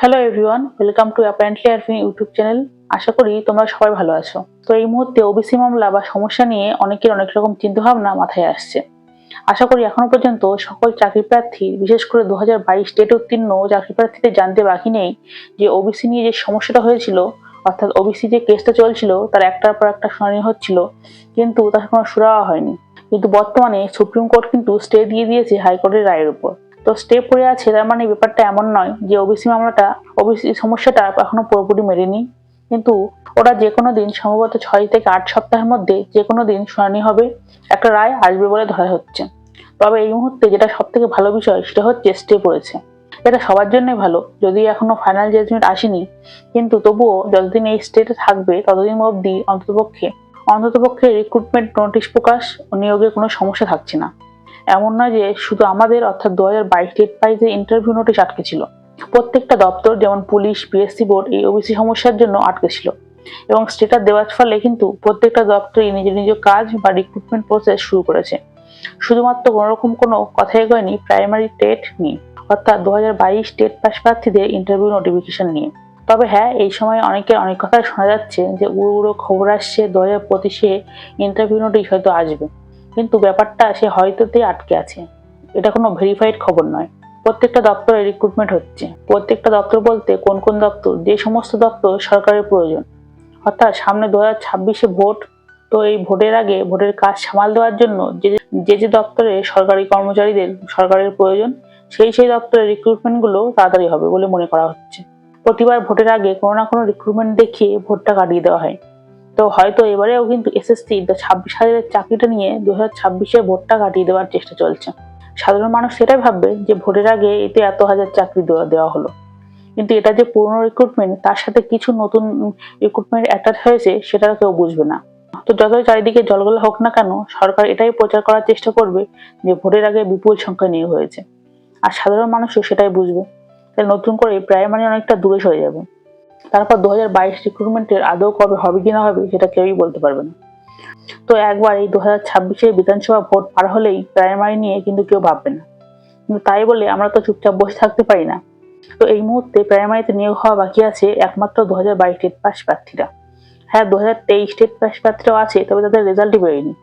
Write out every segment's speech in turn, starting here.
Hello everyone welcome to apparently Arfin YouTube channel আশা করি তোমরা সবাই ভালো আছো। তো এই মুহূর্তে ওবিসি মামলা বা সমস্যা নিয়ে অনেকের অনেক রকম চিন্তাভাবনা মাথায় আসছে। আশা করি এখনও পর্যন্ত সকল চাকরি প্রার্থী, বিশেষ করে দু হাজার বাইশ ডেট উত্তীর্ণ চাকরি প্রার্থীদের জানতে বাকি নেই যে ওবিসি নিয়ে যে সমস্যাটা হয়েছিল, অর্থাৎ ওবিসি যে কেসটা চলছিল, তার একটার পর একটা শুনানি হচ্ছিল, কিন্তু তার কোনো সুরাহা হয়নি। কিন্তু বর্তমানে সুপ্রিম কোর্ট কিন্তু স্টে দিয়ে দিয়েছে হাইকোর্টের রায়ের উপর। তো স্টে পড়ে আছে, তার মানে ব্যাপারটা এমন নয় যে ওবিসি মামলাটা ওবিসি সমস্যাটা এখনও পুরোপুরি মেরেনি। কিন্তু ওরা যে কোনো দিন সম্ভবত ছয় থেকে আট সপ্তাহের মধ্যে যে কোনো দিন শুনানি হবে, একটা রায় আসবে বলে ধরা হচ্ছে। তবে এই মুহূর্তে যেটা সব থেকে ভালো বিষয়, সেটা হচ্ছে স্টে পড়েছে। এটা সবার জন্যই ভালো, যদি এখনও ফাইনাল জাজমেন্ট আসেনি, কিন্তু তবুও যতদিন এই স্টেটে থাকবে, ততদিন অবধি অন্ততপক্ষে অন্ততপক্ষে রিক্রুটমেন্ট নোটিশ প্রকাশ ও নিয়োগে কোনো সমস্যা থাকছে না। এমন নয় যে শুধু আমাদের, অর্থাৎ দু হাজার বাইশ ডেট পাইজে ইন্টারভিউ নোটিশ আটকে ছিল। প্রত্যেকটা দপ্তর, যেমন পুলিশ পিএসসি বোর্ড এই ওবিসি সমস্যার জন্য আটকে ছিল। এবং স্টেটার দেওয়ার ফলে কিন্তু প্রত্যেকটা দপ্তরই নিজের নিজ কাজ বা রিক্রুটমেন্ট প্রসেস শুরু করেছে। শুধুমাত্র কোনোরকম কোনো কথাই এগোয়নি প্রাইমারি টেট নিয়ে, অর্থাৎ দু হাজার বাইশ টেট পাস প্রার্থীদের ইন্টারভিউ নোটিফিকেশন নিয়ে। তবে হ্যাঁ এই সময় অনেকের অনেক কথাই শোনা যাচ্ছে যে উড়ো উড়ো খবর আসছে, দু হাজার পঁচিশে ইন্টারভিউ নোটিশ হয়তো আসবে। কিন্তু ব্যাপারটা সে হয়তোতেই আটকে আছে। এটা কোনো ভেরিফাইড খবর নয়। প্রত্যেকটা দপ্তরে রিক্রুটমেন্ট হচ্ছে। প্রত্যেকটা দপ্তর বলতে কোন কোন দপ্তর, যে সমস্ত দপ্তর সরকারের প্রয়োজন। অর্থাৎ সামনে দু হাজার ছাব্বিশে ভোট, তো এই ভোটের আগে ভোটের কাজ সামাল দেওয়ার জন্য যে যে যে দপ্তরে সরকারি কর্মচারীদের সরকারের প্রয়োজন, সেই সেই দপ্তরের রিক্রুটমেন্টগুলো তাড়াতাড়ি হবে বলে মনে করা হচ্ছে। প্রতিবার ভোটের আগে কোনো না কোনো রিক্রুটমেন্ট দেখিয়ে ভোটটা কাটিয়ে দেওয়া হয়। তো হয়তো এবারেও কিন্তু এসএসসি ছাব্বিশ হাজারের চাকরিটা নিয়ে দু হাজার ছাব্বিশে ভোটটা কাটিয়ে দেওয়ার চেষ্টা চলছে। সাধারণ মানুষ সেটাই ভাববে যে ভোটের আগে এতে এত হাজার চাকরি দেওয়া দেওয়া হলো। কিন্তু এটা যে পুরনো রিক্রুটমেন্ট তার সাথে কিছু নতুন রিক্রুটমেন্ট অ্যাটাচ হয়েছে, সেটা কেউ বুঝবে না। তো যতই চারিদিকে জলগোলা হোক না কেন, সরকার এটাই প্রচার করার চেষ্টা করবে যে ভোটের আগে বিপুল সংখ্যা নিয়োগ হয়েছে। আর সাধারণ মানুষও সেটাই বুঝবে। তাই নতুন করে প্রাইমারি অনেকটা দূরে সরে যাবে। তারপর দু হাজার বাইশ রিক্রুটমেন্টের আদৌ কবে হবে কি না হবে সেটা কেউই বলতে পারবে না। তো একবার এই দু হাজার ছাব্বিশের বিধানসভা ভোট পার হলেই প্রাইমারি নিয়ে কিন্তু কেউ ভাববে না। কিন্তু তাই বলে আমরা তো চুপচাপ বসে থাকতে পারি না। তো এই মুহূর্তে প্রাইমারিতে নিয়োগ হওয়া বাকি আছে একমাত্র দু হাজার বাইশ টেট পাস প্রার্থীরা। হ্যাঁ দু হাজার তেইশ টেট পাস প্রার্থীরাও আছে, তবে তাদের রেজাল্টই বেরোয়নি।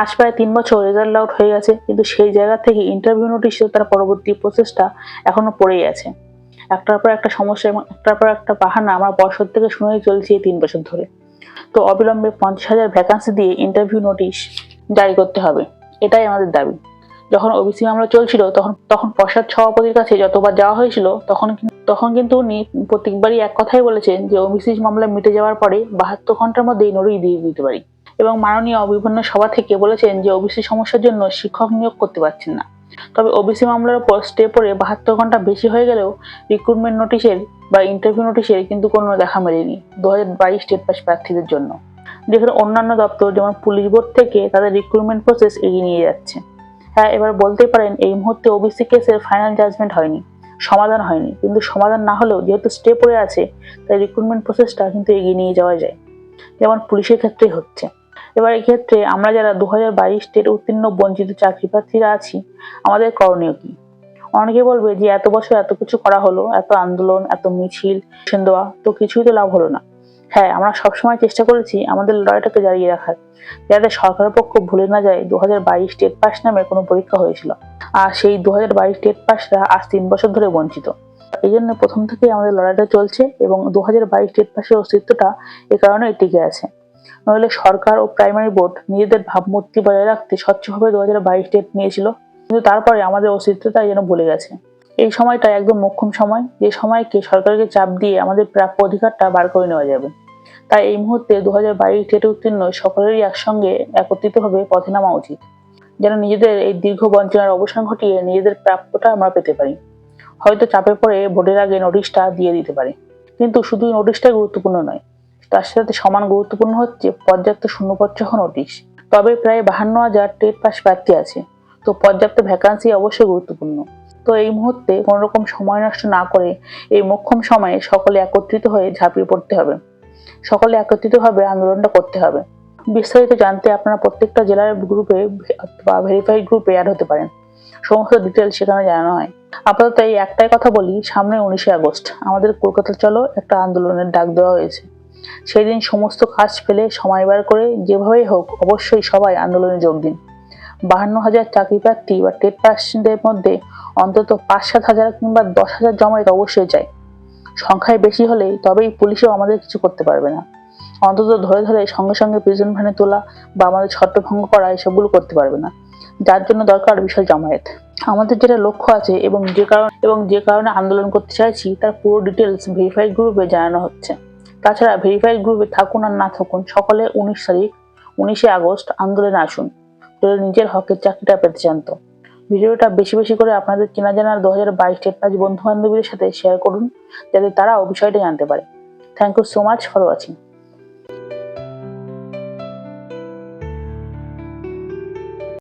আজ প্রায় তিন বছর রেজাল্ট আউট হয়ে গেছে, কিন্তু সেই জায়গা থেকে ইন্টারভিউ নোটিশ তার পরবর্তী প্রসেসটা এখনও পড়েই আছে। একটার পর একটা সমস্যা এবং একটার পর একটা বাহানা আমরা বছর থেকে শুনেই চলছি এই তিন বছর ধরে। তো অবিলম্বে পঞ্চাশ হাজার ভ্যাকান্সি দিয়ে ইন্টারভিউ নোটিশ জারি করতে হবে। এটাই আমাদের দাবি। যখন ওবিসি মামলা চলছিল, তখন তখন প্রসাদ সভাপতির কাছে যতবার যাওয়া হয়েছিল, তখন তখন কিন্তু উনি প্রত্যেকবারই এক কথাই বলেছেন যে ওবিসি মামলা মিটে যাওয়ার পরে বাহাত্তর ঘণ্টার মধ্যেই নোটিশ দিয়ে দিতে পারি। এবং মাননীয় বিভিন্ন সভা থেকে বলেছেন যে ওবিসি সমস্যার জন্য শিক্ষক নিয়োগ করতে পারছেন না। তবে ওবিসি মামলার উপর স্টে পড়ে বাহাত্তর ঘণ্টা বেশি হয়ে গেলেও রিক্রুটমেন্ট নোটিশের বা ইন্টারভিউ নোটিশের কিন্তু কোনো দেখা মেলেনি দু হাজার বাইশ স্টেট পাস প্রার্থীদের জন্য। যেখানে অন্যান্য দপ্তর যেমন পুলিশ বোর্ড থেকে তাদের রিক্রুটমেন্ট প্রসেস এগিয়ে নিয়ে যাচ্ছে। হ্যাঁ এবার বলতে পারেন এই মুহূর্তে ওবিসি কেসের ফাইনাল জাজমেন্ট হয়নি, সমাধান হয়নি। কিন্তু সমাধান না হলেও যেহেতু স্টে পড়ে আছে, তাই রিক্রুটমেন্ট প্রসেসটা কিন্তু এগিয়ে নিয়ে যাওয়া যায়। যেমন পুলিশের ক্ষেত্রেই হচ্ছে। এবার এক্ষেত্রে আমরা যারা দু হাজার বাইশ স্টেট উত্তীর্ণ বঞ্চিত চাকরি প্রার্থীরা আছি, আমাদের করণীয় কি? অনেকে বলবে যে, এত বছর এত কিছু করা হলো, এত আন্দোলন, এত মিছিল দেওয়া, তো কিছুই তো লাভ হলো না। হ্যাঁ আমরা সবসময় চেষ্টা করেছি আমাদের লড়াইটাকে জারিয়ে রাখার, যাতে সরকারের পক্ষ ভুলে না যায় দু হাজার বাইশ টেট পাস নামে কোনো পরীক্ষা হয়েছিল। আর সেই দু হাজার বাইশ টেট পাসরা আজ তিন বছর ধরে বঞ্চিত। এই জন্য প্রথম থেকেই আমাদের লড়াইটা চলছে এবং দু হাজার বাইশ টেট পাসের অস্তিত্বটা এ কারণে টিকে আছে। নইলে সরকার ও প্রাইমারি বোর্ড নিজেদের ভাবমূর্তি বজায় রাখতে স্বচ্ছভাবে দু হাজার বাইশ ডেট নিয়েছিল। কিন্তু তারপরে আমাদের অস্তিত্বটাই যেন ভুলে গেছে। এই সময়টা একদম মোক্ষম সময়। যে সময়কে সরকারকে চাপ দিয়ে আমাদের প্রাপ্য অধিকারটা বার করে নেওয়া যাবে। তাই এই মুহূর্তে দু হাজার বাইশ ডেটে উত্তীর্ণ সকলেরই একসঙ্গে একত্রিতভাবে পথে নামা উচিত। যেন নিজেদের এই দীর্ঘ বঞ্চনার অবসান ঘটিয়ে নিজেদের প্রাপ্যটা আমরা পেতে পারি। হয়তো চাপে পড়ে ভোটের আগে নোটিশটা দিয়ে দিতে পারে। কিন্তু শুধু নোটিশটা গুরুত্বপূর্ণ নয়। তার সাথে সমান গুরুত্বপূর্ণ হচ্ছে পর্যাপ্ত শূন্যপদ সহ নোটিশ তবে প্রায় বাহান্ন হাজার টেট পাস প্রার্থী আছে। তো পর্যাপ্ত ভ্যাকান্সি অবশ্যই গুরুত্বপূর্ণ। তো এই মুহূর্তে কোনো রকম সময় নষ্ট না করে এই মোক্ষম সময়ে সকলে একত্রিত হয়ে ঝাঁপিয়ে পড়তে হবে। সকলে একত্রিতভাবে আন্দোলনটা করতে হবে। বিস্তারিত জানতে আপনারা প্রত্যেকটা জেলার গ্রুপে বা ভেরিফাইড গ্রুপে অ্যাড হতে পারেন। সমস্ত ডিটেলস সেখানে জানানো হয়। আপাতত এই একটাই কথা বলি, সামনে উনিশে আগস্ট। আমাদের কলকাতা চলো একটা আন্দোলনের ডাক দেওয়া হয়েছে। সেই দিন সমস্ত কাজ ফেলে সময় বার করে যেভাবেই হোক অবশ্যই সবাই আন্দোলনে যোগ দিন। বাহান্ন হাজার চাকরি প্রার্থী বা টেট পার্সেন্টের মধ্যে অন্তত পাঁচ সাত হাজার কিংবা দশ হাজার জমায়েত অবশ্যই চাই। সংখ্যায় বেশি হলেই তবেই পুলিশও আমাদের কিছু করতে পারবে না। অন্তত ধরে ধরে সঙ্গে সঙ্গে প্রিজন ভ্যানে তোলা বা আমাদের ছত্রভঙ্গ করা এসবগুলো করতে পারবে না। যার জন্য দরকার বিশাল জামায়াত। আমাদের যেটা লক্ষ্য আছে এবং যে কারণ এবং যে কারণে আন্দোলন করতে চাইছি, তার পুরো ডিটেলস ভেরিফাইড গ্রুপে জানানো হচ্ছে। তাছাড়া ভেরিফাইড গ্রুপে থাকুন আর না থাকুন, সকলে উনিশ তারিখ, উনিশে আগস্ট আন্দোলনে আসুন। যদি নিজের হকের চাকরিটা পেতে চান তো। ভিডিওটা বেশি বেশি করে আপনাদের চেনা জানার দু হাজার বাইশ পাঁচ বন্ধু বান্ধবীদের সাথে শেয়ার করুন, যাতে তারাও বিষয়টা জানতে পারে। Thank you so much for watching